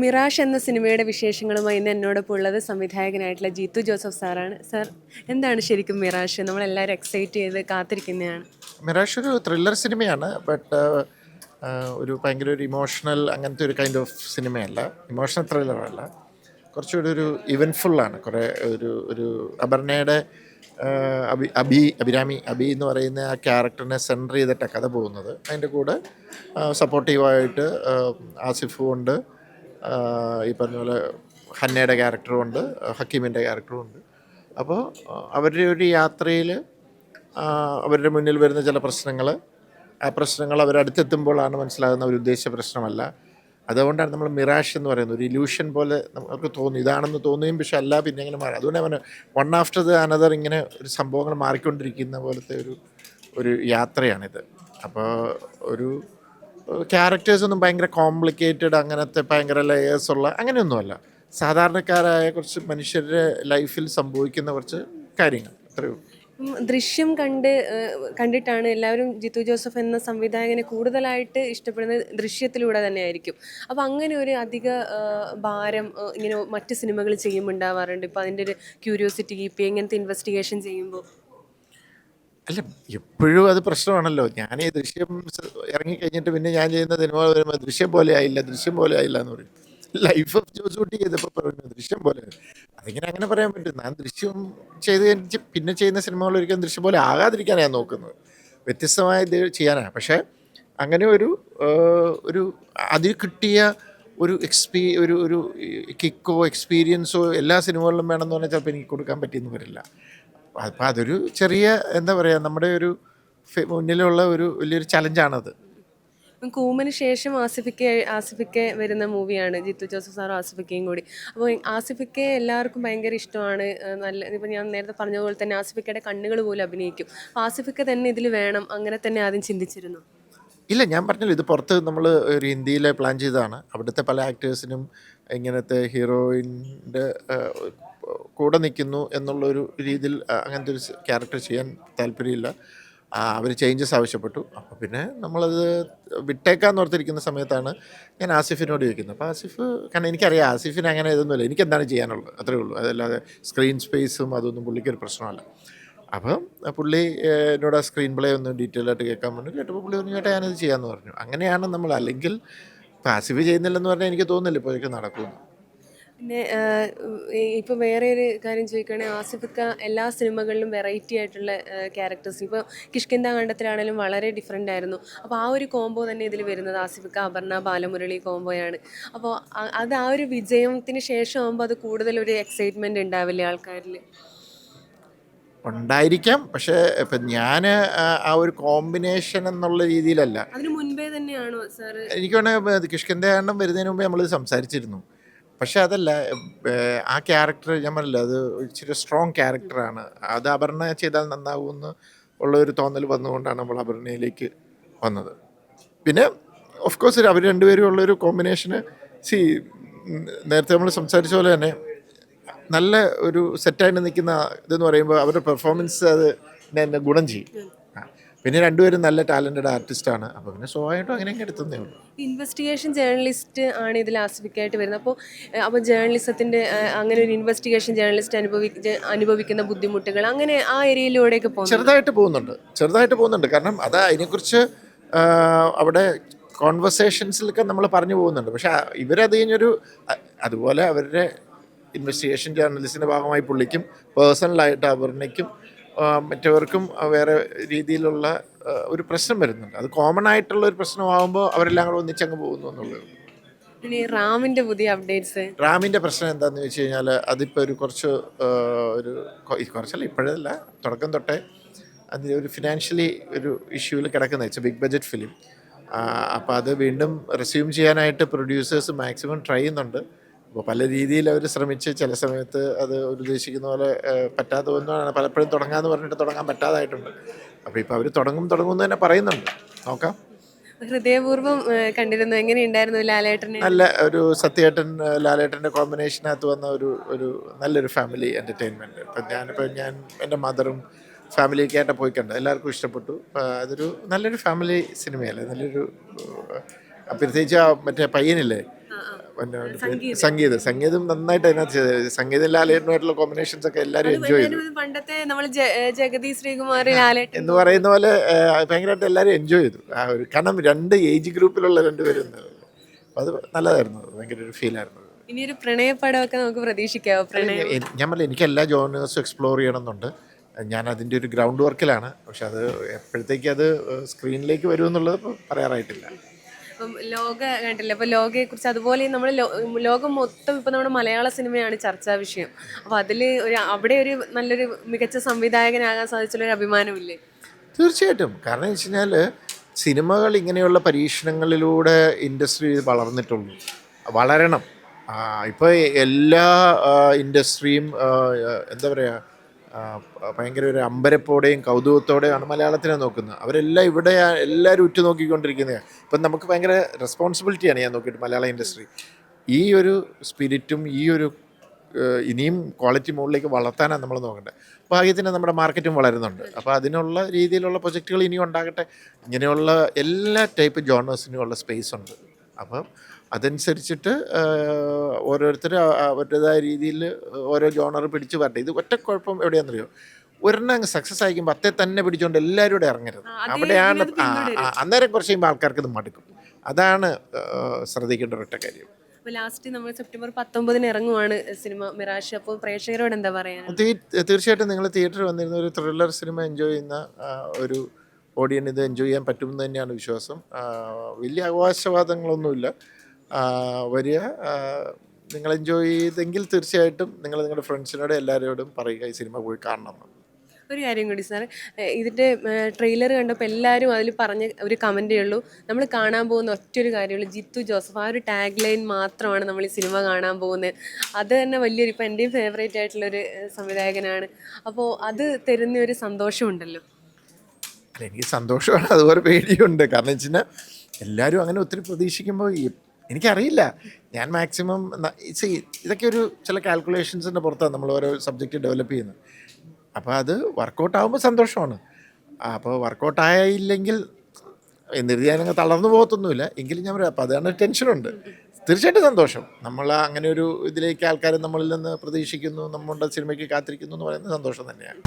Mirage എന്ന സിനിമയുടെ വിശേഷങ്ങളുമായി ഇന്ന് എന്നോടൊപ്പം ഉള്ളത് സംവിധായകനായിട്ടുള്ള ജീത്തു ജോസഫ് സാറാണ്. സാർ എന്താണ് ശരിക്കും മിറാഷ്? നമ്മളെല്ലാവരും എക്സൈറ്റ് ചെയ്ത് കാത്തിരിക്കുന്നതാണ്. മിറാഷ് ഒരു ത്രില്ലർ സിനിമയാണ് ബട്ട് ഒരു ഭയങ്കര ഒരു ഇമോഷണൽ അങ്ങനത്തെ ഒരു കൈൻഡ് ഓഫ് സിനിമയല്ല. ഇമോഷണൽ ത്രില്ലറല്ല കുറച്ചുകൂടി ഒരു ഇവൻഫുള്ളാണ് കുറേ ഒരു ഒരു അപർണയുടെ അബി അബി അഭിരാമി അബി എന്ന് പറയുന്ന ആ ക്യാരക്ടറിനെ സെന്റർ ചെയ്തിട്ടാണ് കഥ പോകുന്നത്. അതിന്റെ കൂടെ സപ്പോർട്ടീവായിട്ട് ആസിഫും ഉണ്ട് ഈ പറഞ്ഞ പോലെ ഹന്നയുടെ ക്യാരക്ടറും ഉണ്ട് ഹക്കീമിന്റെ ക്യാരക്ടറും ഉണ്ട്. അപ്പോൾ അവരുടെ ഒരു യാത്രയിൽ അവരുടെ മുന്നിൽ വരുന്ന ചില പ്രശ്നങ്ങൾ ആ പ്രശ്നങ്ങൾ അവരടുത്തെത്തുമ്പോഴാണ് മനസ്സിലാകുന്ന ഒരു ഉദ്ദേശ പ്രശ്നമല്ല. അതുകൊണ്ടാണ് നമ്മൾ മിറാഷ് എന്ന് പറയുന്നത് ഒരു ഇല്യൂഷൻ പോലെ നമുക്ക് തോന്നി ഇതാണെന്ന് തോന്നുകയും പക്ഷെ അല്ല പിന്നെ ഇങ്ങനെ മാറി. അതുകൊണ്ട് അവന് വൺ ആഫ്റ്റർ ദ അനദർ ഇങ്ങനെ ഒരു സംഭവങ്ങൾ മാറിക്കൊണ്ടിരിക്കുന്ന പോലത്തെ ഒരു ഒരു യാത്രയാണിത്. അപ്പോൾ ഒരു ക്യാരക്ടേഴ്സ് ഒന്നും ഭയങ്കര കോംപ്ലിക്കേറ്റഡ് അങ്ങനത്തെ ഭയങ്കര ലെയേഴ്സ് ഉള്ള അങ്ങനെയൊന്നുമല്ല. സാധാരണക്കാരായ കുറച്ച് മനുഷ്യരുടെ ലൈഫിൽ സംഭവിക്കുന്ന കുറച്ച് കാര്യങ്ങൾ. അത്രയേ ഉള്ളൂ. ദൃശ്യം കണ്ട് കണ്ടിട്ടാണ് എല്ലാവരും ജിത്തു ജോസഫ് എന്ന സംവിധായകനെ കൂടുതലായിട്ട് ഇഷ്ടപ്പെടുന്നത് ദൃശ്യത്തിലൂടെ തന്നെ ആയിരിക്കും അപ്പോൾ അങ്ങനെ ഒരു അധിക ഭാരം ഇങ്ങനെ മറ്റ് സിനിമകൾ ചെയ്യുമ്പോൾ ഉണ്ടാവാറുണ്ട് ഇപ്പോൾ അതിന്റെ ഒരു ക്യൂരിയോസിറ്റി കീപ്പ് ഇങ്ങനത്തെ ഇൻവെസ്റ്റിഗേഷൻ ചെയ്യുമ്പോൾ അല്ല എപ്പോഴും അത് പ്രശ്നമാണല്ലോ. ഞാൻ ഈ ദൃശ്യം ഇറങ്ങി ഇറങ്ങിക്കഴിഞ്ഞിട്ട് പിന്നെ ഞാൻ ചെയ്യുന്ന സിനിമ വരുമ്പോൾ ദൃശ്യം പോലെ ആയില്ല ദൃശ്യം പോലെ ആയില്ല എന്ന് പറയും. ലൈഫ് ഓഫ് ജോസൂട്ടി ചെയ്തപ്പോൾ പറഞ്ഞു ദൃശ്യം പോലെ ആയി." അതിങ്ങനെ അങ്ങനെ പറയാൻ പറ്റും. ഞാൻ ദൃശ്യം ചെയ്ത് കഴിഞ്ഞ് പിന്നെ ചെയ്യുന്ന സിനിമകൾ ഒരിക്കലും ദൃശ്യം പോലെ ആകാതിരിക്കാനാണ് ഞാൻ നോക്കുന്നത്. വ്യത്യസ്തമായ ഇത് ചെയ്യാനാണ്. പക്ഷേ അങ്ങനെ ഒരു ഒരു അതിൽ കിട്ടിയ ഒരു എക്സ്പീ ഒരു ഒരു കിക്കോ എക്സ്പീരിയൻസോ എല്ലാ സിനിമകളിലും വേണമെന്ന് പറഞ്ഞാൽ ചിലപ്പോൾ എനിക്ക് കൊടുക്കാൻ പറ്റിയെന്ന് വരില്ല. അപ്പം അതൊരു ചെറിയ എന്താ പറയുക നമ്മുടെ ഒരു മുന്നിലുള്ള ഒരു വലിയൊരു ചലഞ്ചാണത്. കൂമിന് ശേഷം ആസിഫിക്ക ആസിഫിക്ക വരുന്ന മൂവിയാണ്. ജിത്തു ജോസഫ് സാറും ആസിഫിക്കയും കൂടി. അപ്പോൾ ആസിഫിക്ക എല്ലാവർക്കും ഭയങ്കര ഇഷ്ടമാണ്. നല്ല ഇപ്പം ഞാൻ നേരത്തെ പറഞ്ഞതുപോലെ തന്നെ ആസിഫിക്കയുടെ കണ്ണുകൾ പോലും അഭിനയിക്കും. അപ്പോൾ ആസിഫിക്ക തന്നെ ഇതിൽ വേണം. അങ്ങനെ തന്നെ ആദ്യം ചിന്തിച്ചിരുന്നു. ഇല്ല ഞാൻ പറഞ്ഞല്ലോ. ഇത് പുറത്ത് നമ്മൾ ഒരു ഹിന്ദിയിലെ പ്ലാൻ ചെയ്തതാണ്. അവിടുത്തെ പല ആക്ടേഴ്സിനും ഇങ്ങനത്തെ ഹീറോയിന്റെ കൂടെ നിൽക്കുന്നു എന്നുള്ളൊരു രീതിയിൽ അങ്ങനത്തെ ഒരു ക്യാരക്ടർ ചെയ്യാൻ താല്പര്യമില്ല. അവർ ചേഞ്ചസ് ആവശ്യപ്പെട്ടു. അപ്പോൾ പിന്നെ നമ്മളത് വിട്ടേക്കാന്ന് ഓർത്തിരിക്കുന്ന സമയത്താണ് ഞാൻ ആസിഫിനോട് ചോദിക്കുന്നത്. അപ്പോൾ ആസിഫ് കാരണം എനിക്കറിയാം ആസിഫിന് അങ്ങനെ ഇതൊന്നുമില്ല. എനിക്ക് എന്താണ് ചെയ്യാനുള്ളത്? അത്രേ ഉള്ളൂ. അതല്ലാതെ സ്ക്രീൻ സ്പേസും അതൊന്നും പുള്ളിക്കൊരു പ്രശ്നമല്ല. അപ്പം പുള്ളി എന്നോട് ആ സ്ക്രീൻ പ്ലേ ഒന്ന് ഡീറ്റെയിൽ ആയിട്ട് കേൾക്കാൻ പറഞ്ഞു. കേട്ടപ്പോൾ പുള്ളി പറഞ്ഞു ചേട്ടാ ഞാനത് ചെയ്യാമെന്ന് പറഞ്ഞു. അങ്ങനെയാണ് നമ്മൾ അല്ലെങ്കിൽ ആസിഫ് ചെയ്യുന്നില്ലെന്ന് പറഞ്ഞാൽ എനിക്ക് തോന്നുന്നില്ല ഇപ്പോഴൊക്കെ നടക്കുമെന്ന്. പിന്നെ ഇപ്പോൾ വേറെ ഒരു കാര്യം ചോദിക്കുകയാണെങ്കിൽ ആസിഫിക്ക എല്ലാ സിനിമകളിലും വെറൈറ്റി ആയിട്ടുള്ള ക്യാരക്ടേഴ്സ് ഇപ്പോൾ കിഷ്കിന്ത കണ്ടത്തിലാണെങ്കിലും വളരെ ഡിഫറെന്റ് ആയിരുന്നു. അപ്പോൾ ആ ഒരു കോംബോ തന്നെ ഇതിൽ വരുന്നത് ആസിഫിക്ക അപർണ ബാലമുരളി കോംബോയാണ് അപ്പോൾ അത് ആ ഒരു വിജയത്തിന് ശേഷം ആകുമ്പോൾ അത് കൂടുതൽ ഒരു എക്സൈറ്റ്മെന്റ് ഉണ്ടാവില്ലേ ആൾക്കാരിൽ ഉണ്ടായിരിക്കാം. പക്ഷേ ഇപ്പം ഞാൻ ആ ഒരു കോമ്പിനേഷൻ എന്നുള്ള രീതിയിലല്ല. അതിന് മുൻപേ തന്നെയാണോ സാർ എനിക്ക് വേണമെങ്കിൽ കിഷ്കിന്റെ എണ്ണം വരുന്നതിന് മുമ്പേ നമ്മൾ സംസാരിച്ചിരുന്നു. പക്ഷെ അതല്ല ആ ക്യാരക്ടർ ഞാൻ പറഞ്ഞില്ല അത് ഇച്ചിരി സ്ട്രോങ് ക്യാരക്ടറാണ് അത് അപർണ ചെയ്താൽ നന്നാവുമെന്ന് ഉള്ള ഒരു തോന്നൽ വന്നുകൊണ്ടാണ് നമ്മൾ അപർണയിലേക്ക് വന്നത് പിന്നെ ഓഫ് കോഴ്സ് അവർ രണ്ടുപേരും ഉള്ളൊരു കോമ്പിനേഷന് സി നേരത്തെ നമ്മൾ സംസാരിച്ച പോലെ തന്നെ നല്ല ഒരു സെറ്റായിട്ട് നിൽക്കുന്ന ഇതെന്ന് പറയുമ്പോൾ അവരുടെ പെർഫോമൻസ് അത് എന്നെ ഗുണം ചെയ്യും. പിന്നെ രണ്ടുപേരും നല്ല ടാലന്റഡ് ആർട്ടിസ്റ്റാണ്. അപ്പോൾ പിന്നെ സ്വാഭാവികമായിട്ടും അങ്ങനെയൊക്കെ എടുത്തതേ ഉള്ളൂ. ഇൻവെസ്റ്റിഗേഷൻ ജേർണലിസ്റ്റ് ആണ് ഇതിൽ ആസ്വദിക്കായിട്ട് വരുന്നത്. അപ്പോൾ അപ്പോൾ ജേർണലിസത്തിന്റെ അങ്ങനെ ഒരു ഇൻവെസ്റ്റിഗേഷൻ ജേർണലിസ്റ്റ് അനുഭവി അനുഭവിക്കുന്ന ബുദ്ധിമുട്ടുകൾ അങ്ങനെ ആ ഏരിയയിലൂടെയൊക്കെ പോകും ചെറുതായിട്ട് പോകുന്നുണ്ട്. ചെറുതായിട്ട് പോകുന്നുണ്ട്. കാരണം അത് അതിനെക്കുറിച്ച് അവിടെ കോൺവെർസേഷൻസിലൊക്കെ നമ്മൾ പറഞ്ഞു പോകുന്നുണ്ട്. പക്ഷേ ഇവരത് കഴിഞ്ഞൊരു അതുപോലെ അവരുടെ ഇൻവെസ്റ്റിഗേഷൻ ജേർണലിസ്റ്റിന്റെ ഭാഗമായി പുള്ളിക്കും പേഴ്സണലായിട്ട് അപർണയ്ക്കും മറ്റവർക്കും വേറെ രീതിയിലുള്ള ഒരു പ്രശ്നം വരുന്നുണ്ട്. അത് കോമൺ ആയിട്ടുള്ള ഒരു പ്രശ്നമാകുമ്പോൾ അവരെല്ലാം കൂടെ ഒന്നിച്ചങ്ങ് പോകുന്നു എന്നുള്ളത്. ഇനി റാമിന്റെ പുതിയ അപ്ഡേറ്റ്സ് റാമിന്റെ പ്രശ്നം എന്താണെന്ന് വെച്ച് കഴിഞ്ഞാൽ അതിപ്പോൾ ഒരു കുറച്ച് ഒരു കുറച്ചല്ല ഇപ്പോഴല്ല തുടക്കം തൊട്ടേ അതിൽ ഒരു ഫിനാൻഷ്യലി ഒരു ഇഷ്യൂവിൽ കിടക്കുന്ന വെച്ചാൽ ബിഗ് ബജറ്റ് ഫിലിം അപ്പോൾ അത് വീണ്ടും റെസ്യൂം ചെയ്യാനായിട്ട് പ്രൊഡ്യൂസേഴ്സ് മാക്സിമം ട്രൈ ചെയ്യുന്നുണ്ട്. അപ്പോൾ പല രീതിയിൽ അവർ ശ്രമിച്ച് ചില സമയത്ത് അത് ഉദ്ദേശിക്കുന്ന പോലെ പറ്റാത്ത ഒന്നാണ് പലപ്പോഴും തുടങ്ങാമെന്ന് പറഞ്ഞിട്ട് തുടങ്ങാൻ പറ്റാതായിട്ടുണ്ട്. അപ്പോൾ ഇപ്പോൾ അവർ തുടങ്ങും തുടങ്ങും എന്ന് തന്നെ പറയുന്നുണ്ട്. നോക്കാം. ഹൃദയപൂർവം കണ്ടിരുന്നു. എങ്ങനെയുണ്ടായിരുന്നു ലാലേട്ടനെ? നല്ല ഒരു സത്യേട്ടൻ ലാലേട്ടന്റെ കോമ്പിനേഷനകത്ത് വന്ന ഒരു ഒരു നല്ലൊരു ഫാമിലി എന്റർടൈൻമെന്റ് ഇപ്പം ഞാനിപ്പോൾ ഞാൻ എന്റെ മദറും ഫാമിലിയൊക്കെ ആയിട്ട് പോയി കണ്ടു എല്ലാവർക്കും ഇഷ്ടപ്പെട്ടു. അതൊരു നല്ലൊരു ഫാമിലി സിനിമയല്ലേ? നല്ലൊരു പ്രത്യേകിച്ച് മറ്റേ പയ്യനില്ലേ? പിന്നെ സംഗീതം. സംഗീതം. നന്നായിട്ട് അതിനകത്ത് ചെയ്ത്. സംഗീതം ലാലേട്ടനുമായിട്ടുള്ള കോമ്പിനേഷൻസ് ഒക്കെ എല്ലാവരും എൻജോയ് ചെയ്തു. പണ്ടത്തെ നമ്മൾ ജഗതി ശ്രീകുമാർ ലാലേട്ടൻ. എന്ന് പറയുന്ന പോലെ ഭയങ്കരമായിട്ട് എല്ലാവരും എൻജോയ് ചെയ്തു. ആ ഒരു കാരണം രണ്ട് ഏജ് ഗ്രൂപ്പിലുള്ള രണ്ടുപേരും അത് നല്ലതായിരുന്നു. ഭയങ്കര ഒരു ഫീലായിരുന്നു ഇനി ഒരു പ്രണയപ്പടമൊക്കെ നമുക്ക് പ്രതീക്ഷിക്കാവോ പ്രണയം. ഞാൻ പറഞ്ഞില്ല എനിക്ക് എല്ലാ ജോണേഴ്സും എക്സ്പ്ലോർ ചെയ്യണമെന്നുണ്ട്. ഞാൻ അതിന്റെ ഒരു ഗ്രൗണ്ട് വർക്കിലാണ് പക്ഷെ അത് എപ്പോഴത്തേക്ക് അത് സ്ക്രീനിലേക്ക് വരുമെന്നുള്ളത് പറയാറായിട്ടില്ല. ഇപ്പം ലോക കണ്ടില്ല? ഇപ്പം ലോകയെ കുറിച്ച് അതുപോലെ നമ്മൾ ലോകം മൊത്തം ഇപ്പൊ നമ്മുടെ മലയാള സിനിമയാണ് ചർച്ചാ വിഷയം. അപ്പൊ അതിൽ ഒരു അവിടെ ഒരു നല്ലൊരു മികച്ച സംവിധായകനാകാൻ സാധിച്ചുള്ള ഒരു അഭിമാനമില്ലേ? തീർച്ചയായിട്ടും. കാരണം വെച്ച് കഴിഞ്ഞാൽ സിനിമകൾ ഇങ്ങനെയുള്ള പരീക്ഷണങ്ങളിലൂടെ ഇൻഡസ്ട്രി വളർന്നിട്ടുള്ളൂ. വളരണം. ഇപ്പോൾ എല്ലാ ഇൻഡസ്ട്രിയും എന്താ പറയുക ഭയങ്കര ഒരു അമ്പരപ്പോടെയും കൗതുകത്തോടെയാണ് മലയാളത്തിനെ നോക്കുന്നത്. അവരെല്ലാം ഇവിടെ എല്ലാവരും ഉറ്റു നോക്കിക്കൊണ്ടിരിക്കുന്നത് ഇപ്പം നമുക്ക് ഭയങ്കര റെസ്പോൺസിബിലിറ്റിയാണ് ഞാൻ നോക്കിയിട്ട് മലയാള ഇൻഡസ്ട്രി ഈ ഒരു സ്പിരിറ്റും ഈ ഒരു ഇനിയും ക്വാളിറ്റി മുകളിലേക്ക് വളർത്താനാണ് നമ്മൾ നോക്കേണ്ടത്. ഭാഗ്യത്തിന് നമ്മുടെ മാർക്കറ്റും വളരുന്നുണ്ട്. അപ്പോൾ അതിനുള്ള രീതിയിലുള്ള പ്രൊജക്റ്റുകൾ ഇനിയും ഉണ്ടാകട്ടെ. ഇങ്ങനെയുള്ള എല്ലാ ടൈപ്പ് ജോണേഴ്സിനും ഉള്ള സ്പേസ് ഉണ്ട്. അപ്പം അതനുസരിച്ചിട്ട് ഓരോരുത്തർ അവരുടേതായ രീതിയിൽ ഓരോ ജോണർ പിടിച്ച് വരട്ടെ. ഇത് ഒറ്റ കുഴപ്പം എവിടെയാണെന്നറിയോ? ഒരെണ്ണം അങ്ങ് സക്സസ് ആയിക്കുമ്പോൾ അത്തേ തന്നെ പിടിച്ചുകൊണ്ട് എല്ലാവരും കൂടെ ഇറങ്ങരുത്. അവിടെയാണ് അന്നേരം കുറച്ച് കഴിയുമ്പോൾ ആൾക്കാർക്ക് ഇത് മടുക്കും. അതാണ് ശ്രദ്ധിക്കേണ്ട ഒരൊറ്റ കാര്യം. ലാസ്റ്റ് നമ്മൾ സെപ്റ്റംബർ പത്തൊമ്പതിന് ഇറങ്ങുവാണ് സിനിമ മിറാഷ്. അപ്പോൾ പ്രേക്ഷകരോട് എന്താ പറയാൻ? തീർച്ചയായിട്ടും നിങ്ങൾ തിയേറ്ററിൽ വന്നിരുന്ന ഒരു ത്രില്ലർ സിനിമ എൻജോയ് ചെയ്യുന്ന ഒരു ഓഡിയൻ ഇത് എൻജോയ് ചെയ്യാൻ പറ്റുമെന്ന് തന്നെയാണ് വിശ്വാസം. വലിയ അവകാശവാദങ്ങളൊന്നുമില്ല. വരിക. നിങ്ങൾ എൻജോയ് ചെയ്തെങ്കിൽ തീർച്ചയായിട്ടും നിങ്ങൾ നിങ്ങളുടെ ഫ്രണ്ട്സിനോട് എല്ലാവരോടും പറയുക ഈ സിനിമ പോയി കാണണം. ഒരു കാര്യം കൂടി സാർ ഇതിന്റെ ട്രെയിലർ കണ്ടപ്പോൾ എല്ലാവരും അതിൽ പറഞ്ഞ ഒരു കമന്റേ ഉള്ളൂ. നമ്മൾ കാണാൻ പോകുന്ന ഒറ്റൊരു കാര്യമുള്ളൂ ജിത്തു ജോസഫ് ആ ഒരു ടാഗ് ലൈൻ മാത്രമാണ് നമ്മൾ ഈ സിനിമ കാണാൻ പോകുന്നത്. അത് തന്നെ വലിയൊരു ഇപ്പം എന്റെയും ഫേവറേറ്റ് ആയിട്ടുള്ളൊരു സംവിധായകനാണ്. അപ്പോൾ അത് തരുന്ന ഒരു സന്തോഷമുണ്ടല്ലോ അല്ല, എനിക്ക് സന്തോഷമാണ്. അതുപോലെ പേടിയുണ്ട്. കാരണം വെച്ചാൽ എല്ലാവരും അങ്ങനെ ഒത്തിരി പ്രതീക്ഷിക്കുമ്പോൾ എനിക്കറിയില്ല. ഞാൻ മാക്സിമം ഇതൊക്കെ ഒരു ചില കാൽക്കുലേഷൻസിന്റെ പുറത്താണ് നമ്മൾ ഓരോ സബ്ജക്റ്റ് ഡെവലപ്പ് ചെയ്യുന്നത്. അപ്പോൾ അത് വർക്കൗട്ട് ആകുമ്പോൾ സന്തോഷമാണ്. അപ്പോൾ വർക്കൗട്ട് ആയില്ലെങ്കിൽ എന്നിരുത്തി ഞാനങ്ങ് തളർന്നു പോകത്തൊന്നുമില്ല. എങ്കിലും ഞാൻ പറയാം അപ്പോൾ അതാണ് ടെൻഷനുണ്ട് തീർച്ചയായിട്ടും സന്തോഷം. നമ്മൾ അങ്ങനെ ഒരു ഇതിലേക്ക് ആൾക്കാർ നമ്മളിൽ നിന്ന് പ്രതീക്ഷിക്കുന്നു നമ്മുടെ സിനിമയ്ക്ക് കാത്തിരിക്കുന്നു എന്ന് പറയുന്നത് സന്തോഷം തന്നെയാണ്.